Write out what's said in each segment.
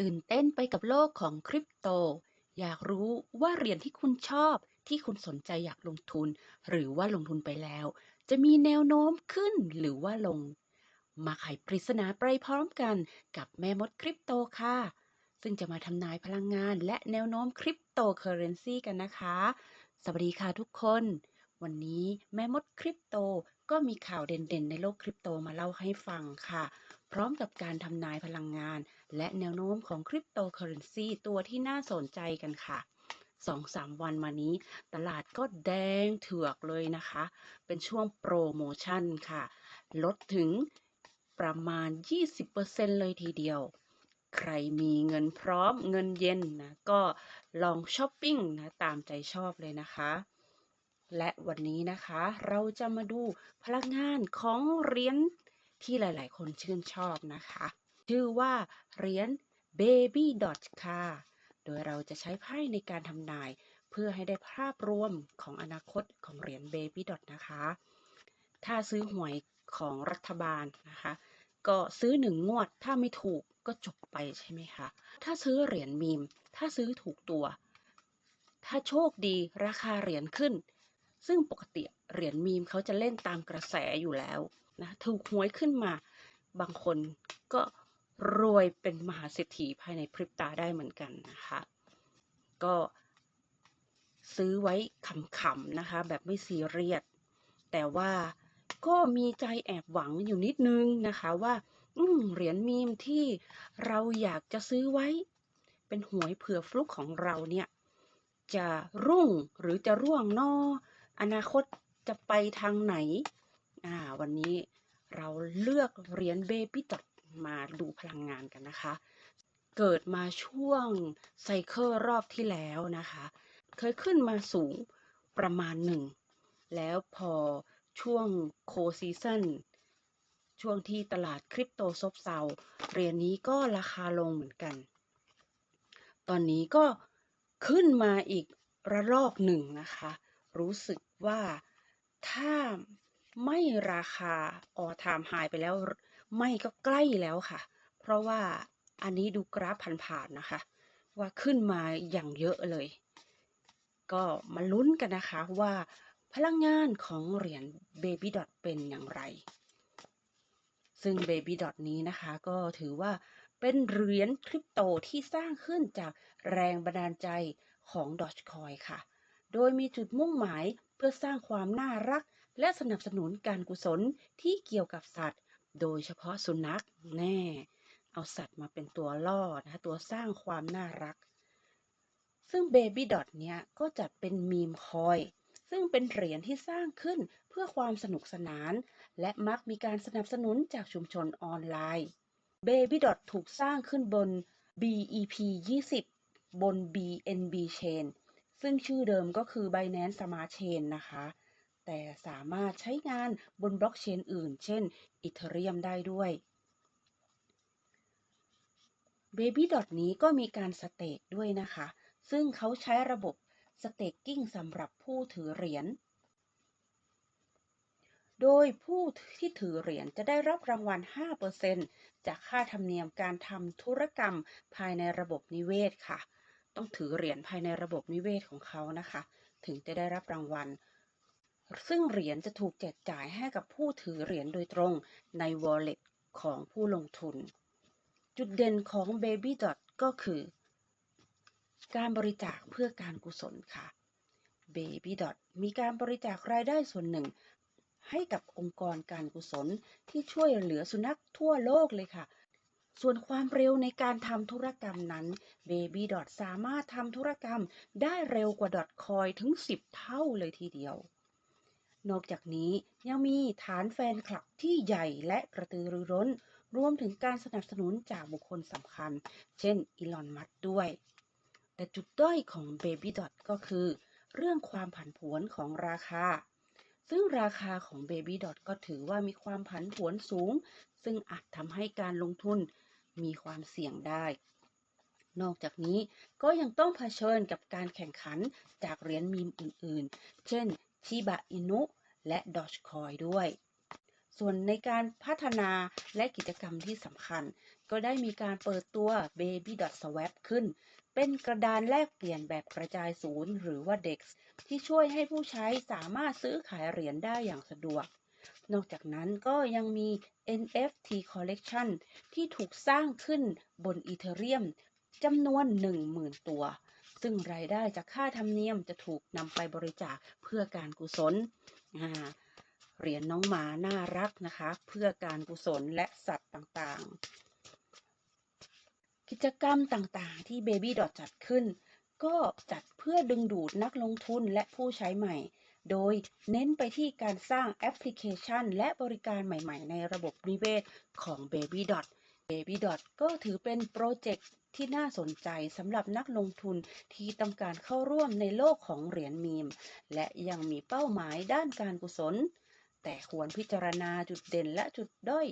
ตื่นเต้นไปกับโลกของคริปโต อยากรู้ว่าเหรียญที่คุณชอบ ที่คุณสนใจอยากลงทุน หรือว่าลงทุนไปแล้ว จะมีแนวโน้มขึ้นหรือว่าลง มาไขปริศนาไปพร้อมกันกับแม่มดคริปโตค่ะ ซึ่งจะมาทำนายพลังงานและแนวโน้มคริปโตเคอเรนซีกันนะคะ สวัสดีค่ะทุกคน วันนี้แม่มดคริปโตก็มีข่าวเด่นๆ ในโลกคริปโตมาเล่าให้ฟังค่ะ พร้อมกับการทำนายพลังงาน และแนวโน้มของคริปโตเคอเรนซีตัวที่น่าสนใจกันค่ะ2-3วันมานี้ ตลาดก็แดงเถือกเลยนะคะ เป็นช่วงโปรโมชั่นค่ะ ลดถึงประมาณ 20%เลยทีเดียว ใครมีเงินพร้อมเงินเย็นนะ ก็ลองช้อปปิ้งนะ ตามใจชอบเลยนะคะ และวันนี้นะคะเราจะมาดูพลังงานของเหรียญ ที่หลาย ๆ คนชื่นชอบนะคะ ชื่อว่าเหรียญ Baby Dot ค่ะ โดยเราจะใช้ไพ่ในการทำนาย เพื่อให้ได้ภาพรวมของอนาคตของเหรียญ Baby Dot นะคะ ถ้าซื้อหวยของรัฐบาลนะคะ ก็ซื้อหนึ่งงวด ถ้าไม่ถูกก็จบไปใช่ไหมคะ ถ้าซื้อเหรียญมีม ถ้าซื้อถูกตัว ถ้าโชคดีราคาเหรียญขึ้น ซึ่งปกติเหรียญมีมเขาจะเล่นตามกระแสอยู่แล้ว นะถูกหวยขึ้นมา บางคนก็รวยเป็นมหาเศรษฐีภายในพริบตาได้เหมือนกันนะคะ ก็ซื้อไว้ขำๆนะคะ แบบไม่ซีเรียสแต่ว่าก็มีใจแอบหวังอยู่นิดนึงนะคะว่าเหรียญมีมที่เราอยากจะซื้อไว้ เป็นหวยเผื่อฟลุกของเราเนี่ย จะรุ่งหรือจะร่วงนออนาคตจะไปทางไหน อ่าวันนี้เราเลือกเหรียญเบบี้ดอทมาดูพลังงานกันนะคะ เกิดมาช่วงไซเคิลรอบที่แล้วนะคะ เคยขึ้นมาสูงประมาณหนึ่ง แล้วพอช่วงโคซีซันช่วงที่ตลาดคริปโตซบเซาเหรียญนี้ก็ราคาลงเหมือนกัน ตอนนี้ก็ขึ้นมาอีกระลอกหนึ่งนะคะ รู้สึกว่าถ้า ไม่ราคาออทามไฮไปแล้ว ไม่ก็ใกล้แล้วค่ะ เพราะว่าอันนี้ดูกราฟผ่านๆนะคะ ว่าขึ้นมาอย่างเยอะเลย ก็มาลุ้นกันนะคะว่าพลังงานของเหรียญ Baby Dot เป็นอย่างไร ซึ่ง Baby Dot นี้นะคะก็ถือว่าเป็นเหรียญคริปโตที่สร้างขึ้นจากแรงบันดาลใจของ Dogecoin ค่ะ โดยมีจุดมุ่งหมายเพื่อสร้างความน่ารัก และสนับสนุนการกุศลที่เกี่ยวกับสัตว์ โดยเฉพาะสุนัขแน่ เอาสัตว์มาเป็นตัวล่อนะคะตัวสร้างความน่ารัก ซึ่ง Baby Dot เนี้ยก็จัดเป็นมีมคอยซึ่งเป็นเหรียญที่สร้างขึ้นเพื่อความสนุกสนาน และมักมีการสนับสนุนจากชุมชนออนไลน์ Baby Dot ถูกสร้างขึ้นบน BEP 20 บน BNB Chain ซึ่งชื่อเดิมก็คือ Binance Smart Chain นะคะ แต่สามารถใช้งานบนบล็อกเชนอื่น เช่น Ethereum ได้ด้วย Baby Dot นี้ก็มีการสเต็กด้วยนะคะ ซึ่งเขาใช้ระบบสเต็กกิ้งสำหรับผู้ถือเหรียญ โดยผู้ที่ถือเหรียญจะได้รับรางวัล 5%จากค่าธรรมเนียมการทำธุรกรรมภายในระบบนิเวศค่ะ ต้องถือเหรียญภายในระบบนิเวศของเขานะคะ ถึงจะได้รับรางวัล ซึ่งเหรียญจะถูกแจกจ่ายให้กับผู้ถือเหรียญโดยตรงใน wallet ของผู้ลงทุน จุดเด่นของ Baby Dot ก็คือ การบริจาคเพื่อการกุศลค่ะ Baby Dot มีการบริจาครายได้ส่วนหนึ่ง ให้กับองค์กรการกุศลที่ช่วยเหลือสุนัขทั่วโลกเลยค่ะ ส่วนความเร็วในการทำธุรกรรมนั้น Baby Dot สามารถทำธุรกรรมได้เร็วกว่า Dotcoin ถึง 10 เท่าเลยทีเดียว นอกจากนี้ยังมีฐานแฟนคลับที่ใหญ่และกระตือรือร้น รวมถึงการสนับสนุนจากบุคคลสำคัญ เช่นอีลอน มัสก์ด้วย แต่จุดด้อยของ Baby Dot ก็คือ เรื่องความผันผวนของราคา ซึ่งราคาของ Baby Dot ก็ถือว่ามีความผันผวนสูง ซึ่งอาจทำให้การลงทุนมีความเสี่ยงได้ นอกจากนี้ก็ยังต้องเผชิญกับการแข่งขันจากเหรียญมีมอื่น ๆ เช่น ชิบะอินุ และ Dogecoin ด้วย ส่วนในการพัฒนาและกิจกรรมที่สำคัญ ก็ได้มีการเปิดตัว Baby Swap ขึ้น เป็นกระดานแลกเปลี่ยนแบบกระจายศูนย์หรือว่า DEX ที่ช่วยให้ผู้ใช้สามารถซื้อขายเหรียญได้อย่างสะดวกนอกจากนั้นก็ยังมี NFT Collection ที่ถูกสร้างขึ้นบน Ethereum จำนวน 10,000 ตัว ซึ่งรายได้จากค่าธรรมเนียมจะถูกนำไปบริจาคเพื่อการกุศลเหรียญน้องหมาน่ารักนะคะ เพื่อการกุศลและสัตว์ต่างๆ กิจกรรมต่างๆ ที่ Baby Dot จัดขึ้น ก็จัดเพื่อดึงดูดนักลงทุนและผู้ใช้ใหม่ โดยเน้นไปที่การสร้างแอปพลิเคชัน และบริการใหม่ๆ ในระบบนิเวศของ Baby Dot Baby Dot ก็ถือเป็นโปรเจกต์ที่น่าสนใจสำหรับนักลงทุนที่ต้องการเข้าร่วมในโลกของเหรียญมีม และยังมีเป้าหมายด้านการกุศล แต่ควรพิจารณาจุดเด่นและจุดด้อย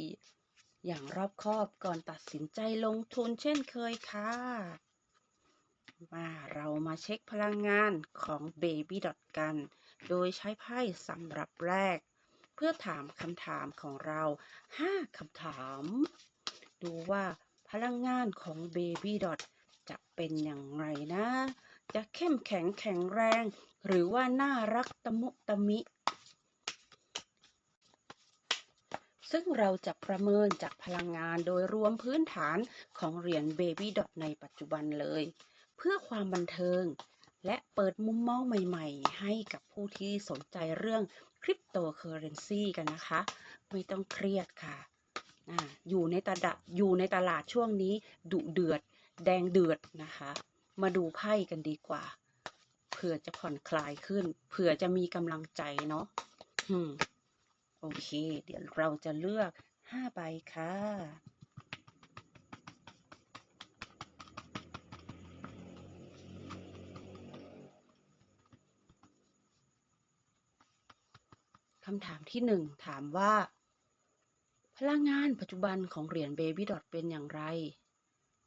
อย่างรอบคอบก่อนตัดสินใจลงทุนเช่นเคยค่ะมาเรามาเช็คพลังงานของ Baby Dot กัน โดยใช้ไพ่สำหรับแรก เพื่อถามคำถามของเรา 5คำถาม ดูว่าพลังงานของ Baby Dot จะเป็นอย่างไรนะ จะเข้มแข็งแข็งแรง หรือว่าน่ารักตะมุตะมิ ซึ่งเราจะประเมินจากพลังงานโดยรวมพื้นฐานของเหรียญ Baby Dot ในปัจจุบันเลย เพื่อความบันเทิง และเปิดมุมมองใหม่ๆ ให้กับผู้ที่สนใจเรื่องคริปโตเคอเรนซีกันนะคะ ไม่ต้องเครียดค่ะ อยู่ในตลาดอยู่ในตลาดช่วงนี้ดุเดือด แดงเดือดนะคะ มาดูไพ่กันดีกว่า เผื่อจะผ่อนคลายขึ้น เผื่อจะมีกำลังใจเนาะอืมโอเค เดี๋ยวเราจะเลือก5ใบค่ะคำถามที่1ถามว่า พลังงานปัจจุบันของเหรียญ Baby Dot เป็นอย่างไร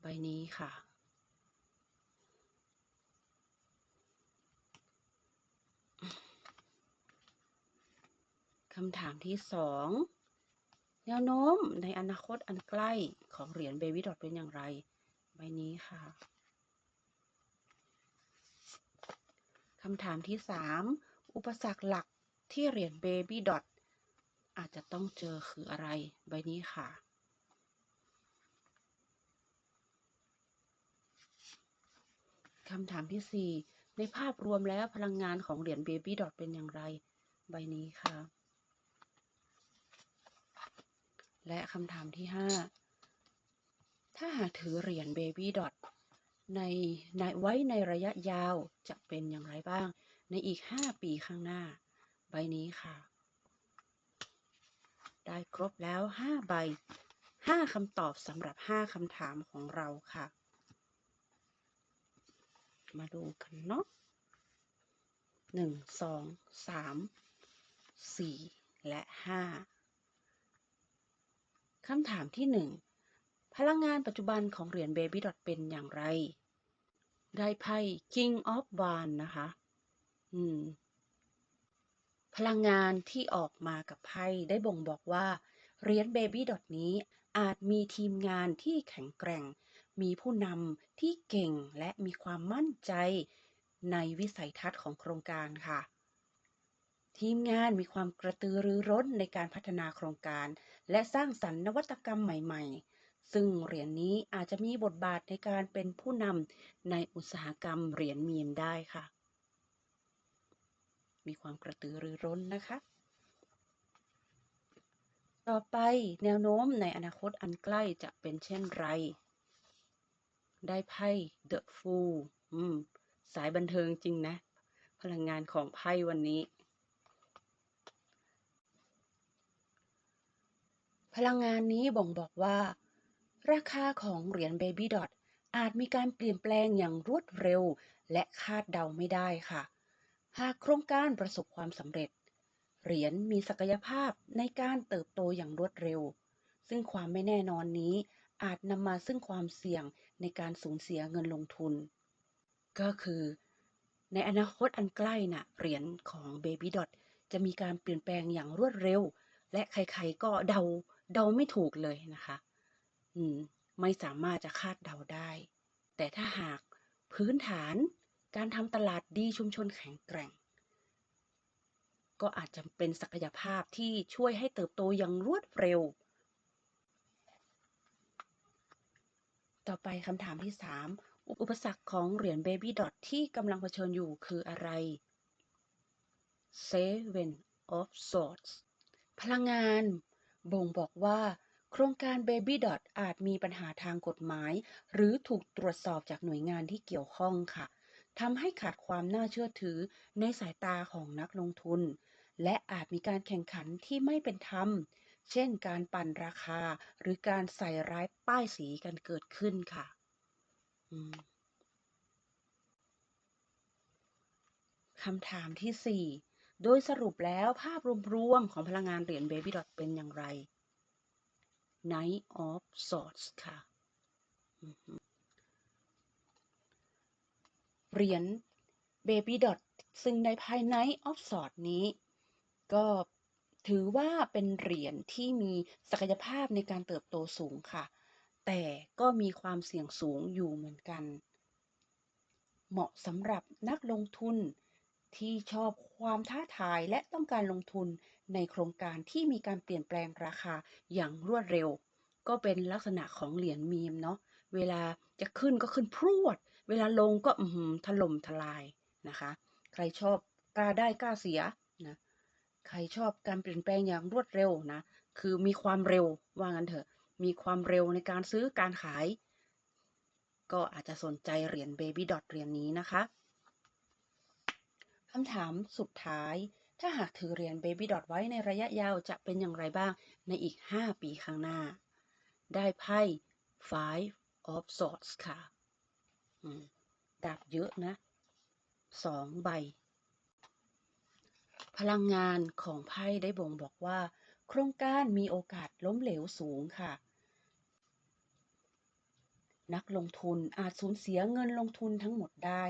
ใบนี้ค่ะ คำถามที่2แนวโน้มในอนาคตอันใกล้ของเหรียญ Baby Dot เป็นอย่างไร ใบนี้ค่ะ คำถามที่3อุปสรรคหลักที่เหรียญ Baby Dot อ อาจจะต้องเจอคืออะไร ใบนี้ค่ะ คำถามที่ 4 ในภาพรวมแล้วพลังงานของเหรียญ Baby Dot เป็นอย่างไร ใบนี้ค่ะ และคำถามที่ 5 ถ้าหากถือเหรียญ Baby Dot ในในไว้ในระยะยาวจะเป็นอย่างไรบ้าง ในอีก 5 ปีข้างหน้า ใบนี้ค่ะ ได้ครบแล้ว 5 ใบ 5คำตอบสำหรับ 5คำถามของเราค่ะ มาดูกันเนาะหนึ่งสองสามสี่และห้าคำถามที่หนึ่งพลังงานปัจจุบันของเหรียญ Baby Dot เป็นอย่างไร ได้ไพ่ King of Wands นะคะ อืม พลังงานที่ออกมากับไพ่ได้บ่งบอกว่าเหรียญ Baby Dot นี้อาจมีทีมงานที่แข็งแกร่ง มีผู้นำที่เก่งและมีความมั่นใจในวิสัยทัศน์ของโครงการค่ะ ทีมงานมีความกระตือรือร้นในการพัฒนาโครงการ และสร้างสรรค์นวัตกรรมใหม่ๆ ซึ่งเหรียญนี้อาจจะมีบทบาทในการเป็นผู้นำในอุตสาหกรรมเหรียญมีมได้ค่ะ มีความกระตือรือร้นนะคะ ต่อไปแนวโน้มในอนาคตอันใกล้จะเป็นเช่นไร ได้ไพ่ The Fool อืม สายบันเทิงจริงนะ พลังงานของไพ่วันนี้ พลังงานนี้บ่งบอกว่า ราคาของเหรียญ Baby Dot อาจมีการเปลี่ยนแปลงอย่างรวดเร็ว และคาดเดาไม่ได้ค่ะ หากโครงการประสบความสำเร็จ เหรียญมีศักยภาพในการเติบโตอย่างรวดเร็ว ซึ่งความไม่แน่นอนนี้อาจนำมาซึ่งความเสี่ยงในการสูญเสียเงินลงทุน ก็คือ ในอนาคตอันใกล้น่ะเหรียญของ Baby Dot จะมีการเปลี่ยนแปลงอย่างรวดเร็ว และใครๆก็เดาเดาไม่ถูกเลยนะคะ อืม ไม่สามารถจะคาดเดาได้ แต่ถ้าหากพื้นฐาน การทำตลาดดีชุมชนแข็งแกร่ง ก็อาจจะเป็นศักยภาพที่ช่วยให้เติบโตอย่างรวดเร็ว ต่อไปคำถามที่ 3 อุปสรรคของเหรียญ Baby Dot ที่กำลังเผชิญอยู่คืออะไร Seven of Swords พลังงานบ่งบอกว่า โครงการ Baby Dot อาจมีปัญหาทางกฎหมาย หรือถูกตรวจสอบจากหน่วยงานที่เกี่ยวข้องค่ะ ทำให้ขาดความน่าเชื่อถือในสายตาของนักลงทุน และอาจมีการแข่งขันที่ไม่เป็นธรรม เช่นการปั่นราคาหรือการใส่ร้ายป้ายสีกันเกิดขึ้นค่ะคำถามที่ 4 โดยสรุปแล้วภาพรวมๆของพลังงานเหรียญ Baby Dot เป็นอย่างไร Night of Swords ค่ะ เหรียญ Baby Dot ซึ่งในภายใน of Swords นี้ ก็ถือว่าเป็นเหรียญที่มีศักยภาพในการเติบโตสูงค่ะ แต่ก็มีความเสี่ยงสูงอยู่เหมือนกัน เหมาะสำหรับนักลงทุนที่ชอบความท้าทายและต้องการลงทุนในโครงการที่มีการเปลี่ยนแปลงราคาอย่างรวดเร็ว ก็เป็นลักษณะของเหรียญมีมเนาะเวลาจะขึ้นก็ขึ้นพรวด เวลาลงก็อืถล่มทลายนะคะ ใครชอบกล้าได้กล้าเสียนะใครชอบการเปลี่ยนแปลงอย่างรวดเร็วนะ คือมีความเร็วว่างั้นเถอะ มีความเร็วในการซื้อการขาย ก็อาจจะสนใจเหรียญ Baby Dot เหรียญนี้นะคะคำถามสุดท้าย ถ้าหากถือเหรียญ Baby Dot ไว้ในระยะยาวจะเป็นอย่างไรบ้างในอีก 5 ปีข้างหน้า ได้ไพ่ Five of Swords ค่ะ ดาบเยอะนะสองใบ พลังงานของไพ่ได้บ่งบอกว่า โครงการมีโอกาสล้มเหลวสูงค่ะ นักลงทุนอาจสูญเสียเงินลงทุนทั้งหมดได้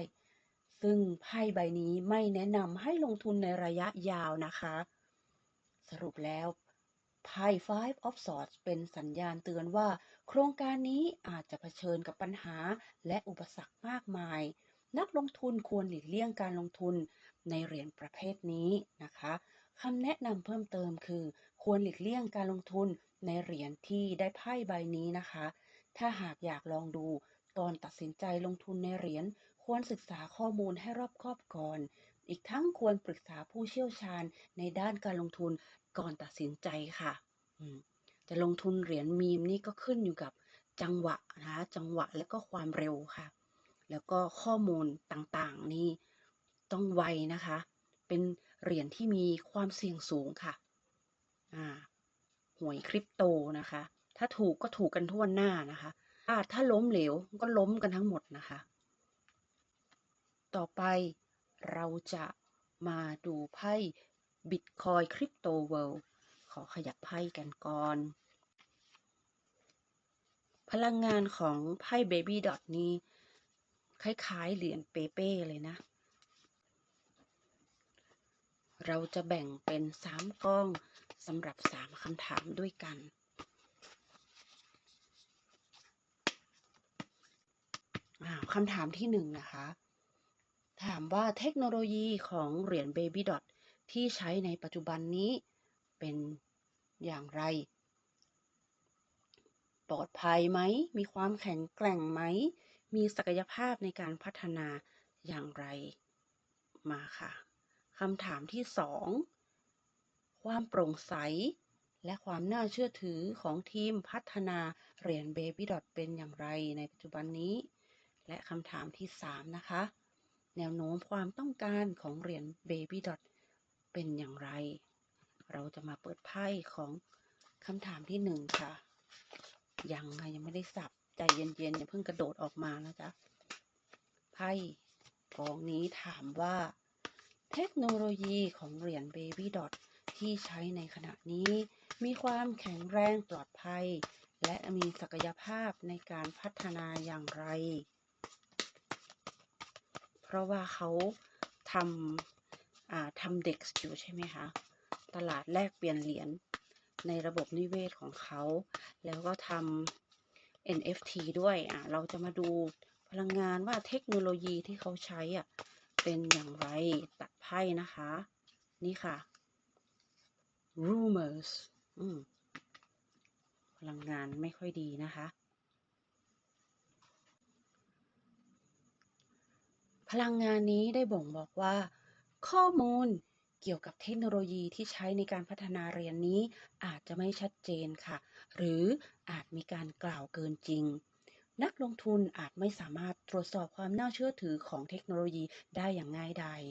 ซึ่งไพ่ใบนี้ไม่แนะนำให้ลงทุนในระยะยาวนะคะ สรุปแล้ว ไพ่ Five of Swords เป็นสัญญาณเตือนว่า โครงการนี้อาจจะเผชิญกับปัญหาและอุปสรรคมากมาย นักลงทุนควรหลีกเลี่ยงการลงทุนในเหรียญประเภทนี้นะคะคำแนะนำเพิ่มเติมคือ ควรหลีกเลี่ยงการลงทุนในเหรียญที่ได้ไพ่ใบนี้นะคะ ถ้าหากอยากลองดูก่อนตัดสินใจลงทุนในเหรียญ ควรศึกษาข้อมูลให้รอบคอบก่อน อีกทั้งควรปรึกษาผู้เชี่ยวชาญในด้านการลงทุนก่อนตัดสินใจค่ะจะลงทุนเหรียญมีมนี่ก็ขึ้นอยู่กับจังหวะนะคะจังหวะและก็ความเร็วค่ะ แล้วก็ข้อมูลต่างๆนี่ต้องไวนะคะ เป็นเหรียญที่มีความเสี่ยงสูงค่ะอ่าหวยคริปโตนะคะ ถ้าถูกก็ถูกกันทั่วหน้านะคะถ้าล้มเหลวก็ล้มกันทั้งหมดนะคะ ต่อไป เราจะมาดูไพ่ Bitcoin Crypto World ขอขยับไพ่กันก่อน พลังงานของไพ่ Baby Dot นี้ คล้ายๆเหรียญเปเป้เลยนะ เราจะแบ่งเป็น3กล้องสำหรับ3คำถามด้วยกันอ่าคำถามที่หนึ่งนะคะ ถามว่าเทคโนโลยีของเหรียญ Baby Dot ที่ใช้ในปัจจุบันนี้เป็นอย่างไร ปลอดภัยไหม มีความแข็งแกร่งไหม มีศักยภาพในการพัฒนาอย่างไรมาค่ะคำถามที่สองความโปร่งใส และความน่าเชื่อถือของทีมพัฒนาเหรียญ Baby Dot เป็นอย่างไรในปัจจุบันนี้ และคำถามที่ 3 นะคะ แนวโน้มความต้องการของเหรียญ Baby Dot เป็นอย่างไร เราจะมาเปิดไพ่ของคำถามที่1ค่ะ ยังค่ะยังไม่ได้สับ ใจเย็นๆ อย่าเพิ่งกระโดดออกมานะจ๊ะ ไพ่กองนี้ถามว่า เทคโนโลยีของเหรียญ Baby Dot ที่ใช้ในขณะนี้ มีความแข็งแรงปลอดภัย และมีศักยภาพในการพัฒนาอย่างไร เพราะว่าเขาทำทำเด็กอยู่ใช่ไหมคะตลาดแลกเปลี่ยนเหรียญในระบบนิเวศของเขา แล้วก็ทำ NFT ด้วยอะเราจะมาดูพลังงานว่าเทคโนโลยีที่เขาใช้อะเป็นอย่างไรตัดไพ่นะคะ นี่ค่ะ rumors พลังงานไม่ค่อยดีนะคะ พลังงานนี้ได้บ่งบอกว่า ข้อมูลเกี่ยวกับเทคโนโลยีที่ใช้ในการพัฒนาเรียนนี้ อาจจะไม่ชัดเจนค่ะ หรืออาจมีการกล่าวเกินจริง นักลงทุนอาจไม่สามารถตรวจสอบความน่าเชื่อถือของเทคโนโลยีได้อย่างง่ายดาย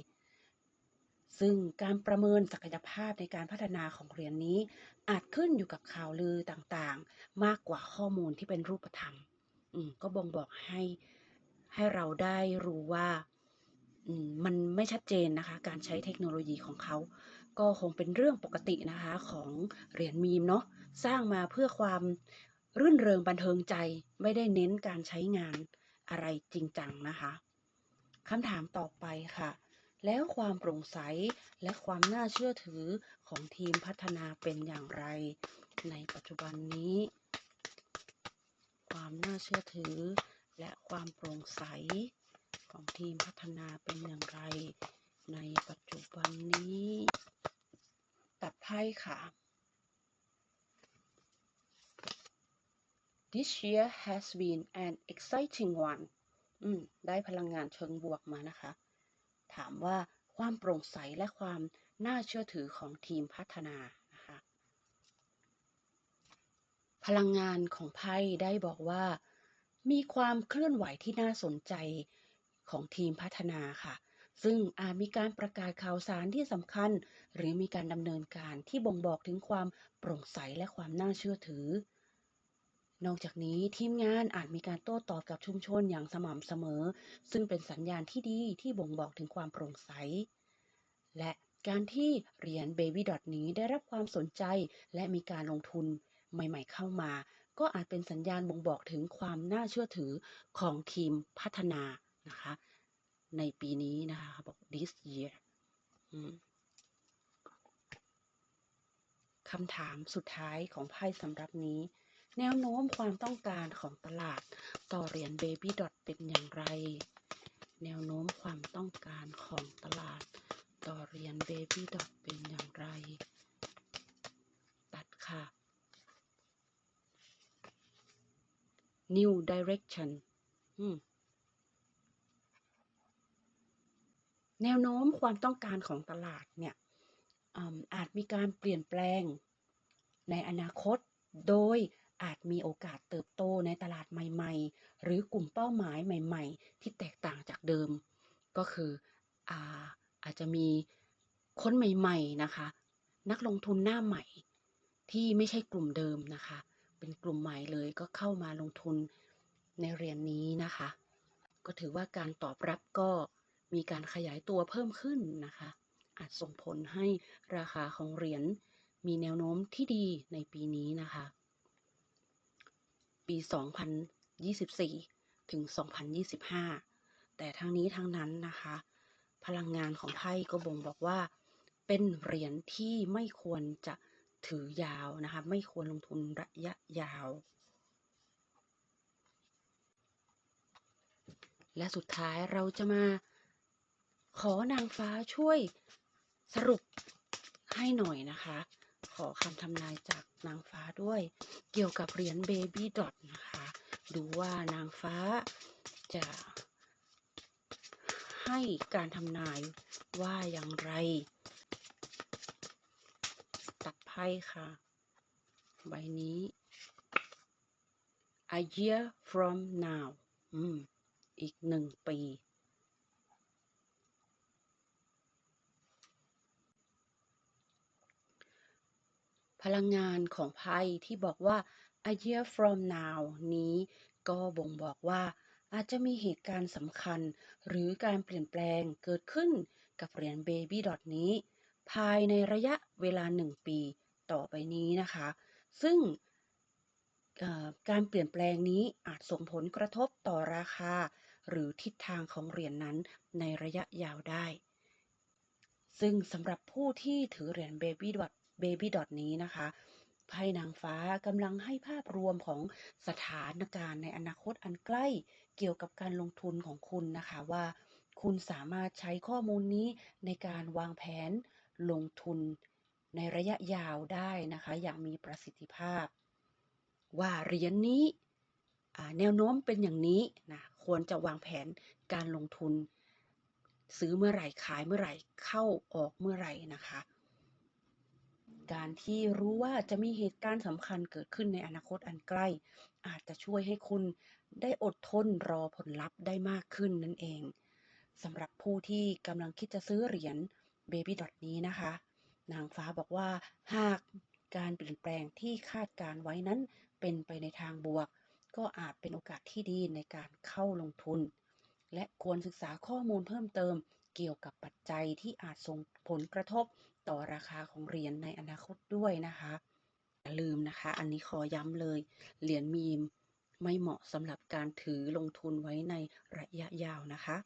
ซึ่งการประเมินศักยภาพในการพัฒนาของเรียนนี้ อาจขึ้นอยู่กับข่าวลือต่างๆ มากกว่าข้อมูลที่เป็นรูปธรรมอืมก็บ่งบอกให้ ให้เราได้รู้ว่ามมันไม่ชัดเจนนะคะ การใช้เทคโนโลยีของเขา ก็คงเป็นเรื่องปกตินะคะของเหรียญมีมเนาะสร้างมาเพื่อความรื่นเริงบันเทิงใจไม่ได้เน้นการใช้งานอะไรจริงจังนะคะคำถามต่อไปค่ะ แล้วความโปร่งใสและความน่าเชื่อถือของทีมพัฒนาเป็นอย่างไร ในปัจจุบันนี้ ความน่าเชื่อถือ และความโปร่งใสของทีมพัฒนาเป็นอย่างไร ในปัจจุบันนี้ ตัดไพ่ค่ะ This year has been an exciting one อืมได้พลังงานเชิงบวกมานะคะ ถามว่าความโปร่งใสและความน่าเชื่อถือของทีมพัฒนานะคะ พลังงานของไพ่ได้บอกว่า มีความเคลื่อนไหวที่น่าสนใจของทีมพัฒนาค่ะ ซึ่งอาจมีการประกาศข่าวสารที่สำคัญ หรือมีการดำเนินการที่บ่งบอกถึงความโปร่งใสและความน่าเชื่อถือ นอกจากนี้ทีมงานอาจมีการโต้ตอบกับชุมชนอย่างสม่ำเสมอ ซึ่งเป็นสัญญาณที่ดีที่บ่งบอกถึงความโปร่งใส และการที่เหรียญ Baby Dot นี้ได้รับความสนใจ และมีการลงทุนใหม่ ๆ เข้ามา ก็อาจเป็นสัญญาณบ่งบอกถึงความน่าเชื่อถือของทีมพัฒนานะคะ ในปีนี้นะคะบอก this year คำถามสุดท้ายของไพ่สำหรับนี้ แนวโน้มความต้องการของตลาดต่อเหรียญ Baby Dot เป็นอย่างไร แนวโน้มความต้องการของตลาดต่อเหรียญ Baby Dot เป็นอย่างไร ตัดค่ะ New Direction แนวโน้มความต้องการของตลาดเนี่ยอืมอาจมีการเปลี่ยนแปลงในอนาคต โดยอาจมีโอกาสเติบโตในตลาดใหม่ ๆ หรือกลุ่มเป้าหมายใหม่ ๆ ที่แตกต่างจากเดิม ก็คืออาอาจจะมีคนใหม่ ๆ นะคะ นักลงทุนหน้าใหม่ที่ไม่ใช่กลุ่มเดิมนะคะ เป็นกลุ่มใหม่เลยก็เข้ามาลงทุนในเหรียญนนี้นะคะ ก็ถือว่าการตอบรับก็มีการขยายตัวเพิ่มขึ้นนะคะ อาจส่งผลให้ราคาของเหรียญมีแนวโน้มที่ดีในปีนี้นะคะ ปี 2024 ถึง 2025 แต่ทั้งนี้ทั้งนั้นนะคะ พลังงานของไพ่ก็บ่งบอกว่าเป็นเหรียญที่ไม่ควรจะ ถือยาวนะคะ ไม่ควรลงทุนระยะยาว และสุดท้ายเราจะมาขอนางฟ้าช่วยสรุปให้หน่อยนะคะ ขอคำทำนายจากนางฟ้าด้วยเกี่ยวกับเหรียญ Baby Dot นะคะ ดูว่านางฟ้าจะให้การทำนายว่าอย่างไร ช่ค่ะ ใบนี้ a year from now อืม อีกหนึ่งปี พลังงานของไพ่ที่บอกว่า a year from now นี้ก็บ่งบอกว่าอาจจะมีเหตุการณ์สำคัญ หรือการเปลี่ยนแปลงเกิดขึ้นกับเหรียญ Baby Dot นี้ ภายในระยะเวลา 1 ปี ต่อไปนี้นะคะ ซึ่งการเปลี่ยนแปลงนี้อาจส่งผลกระทบต่อราคา หรือทิศทางของเหรียญนนั้นในระยะยาวได้ ซึ่งสำหรับผู้ที่ถือเหรียญ Baby Dot Baby Dot นี้นะคะไพ่นางฟ้ากำลังให้ภาพรวมของสถานการณ์ในอนาคตอันใกล้เกี่ยวกับการลงทุนของคุณนะคะว่า คุณสามารถใช้ข้อมูลนี้ในการวางแผนลงทุน ในระยะยาวได้นะคะอย่างมีประสิทธิภาพ ว่าเหรียญนี้แนวโน้มเป็นอย่างนี้นะควรจะวางแผนการลงทุน ซื้อเมื่อไหร่ขายเมื่อไหร่เข้าออกเมื่อไหร่นะคะ การที่รู้ว่าจะมีเหตุการณ์สำคัญเกิดขึ้นในอนาคตอันใกล้ อาจจะช่วยให้คุณได้อดทนรอผลลัพธ์ได้มากขึ้นนั่นเองสำหรับผู้ที่กำลังคิดจะซื้อเหรียญ Baby Dot นี้นะคะ นางฟ้าบอกว่า หากการเปลี่ยนแปลงที่คาดการไว้นั้นเป็นไปในทางบวก ก็อาจเป็นโอกาสที่ดีในการเข้าลงทุน และควรศึกษาข้อมูลเพิ่มเติมเกี่ยวกับปัจจัยที่อาจส่งผลกระทบต่อราคาของเหรียญในอนาคตด้วยนะคะอย่าลืมนะคะ อันนี้ขอย้ำเลย เหรียญมีมไม่เหมาะสำหรับการถือลงทุนไว้ในระยะยาวนะคะ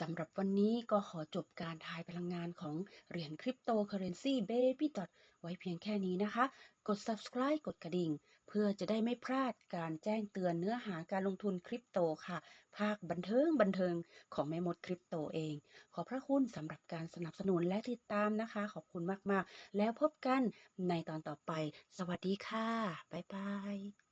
สำหรับวันนี้ก็ขอจบการทายพลังงานของเหรียญคริปโตเคอเรนซี Baby Dot ไว้เพียงแค่นี้นะคะ กด subscribe กดกระดิ่ง เพื่อจะได้ไม่พลาดการแจ้งเตือนเนื้อหาการลงทุนคริปโตค่ะ ภาคบันเทิงบันเทิงของแม่มดคริปโตเอง ขอพระคุณสำหรับการสนับสนุนและติดตามนะคะ ขอบคุณมากๆ แล้วพบกันในตอนต่อไป สวัสดีค่ะ บ๊ายบาย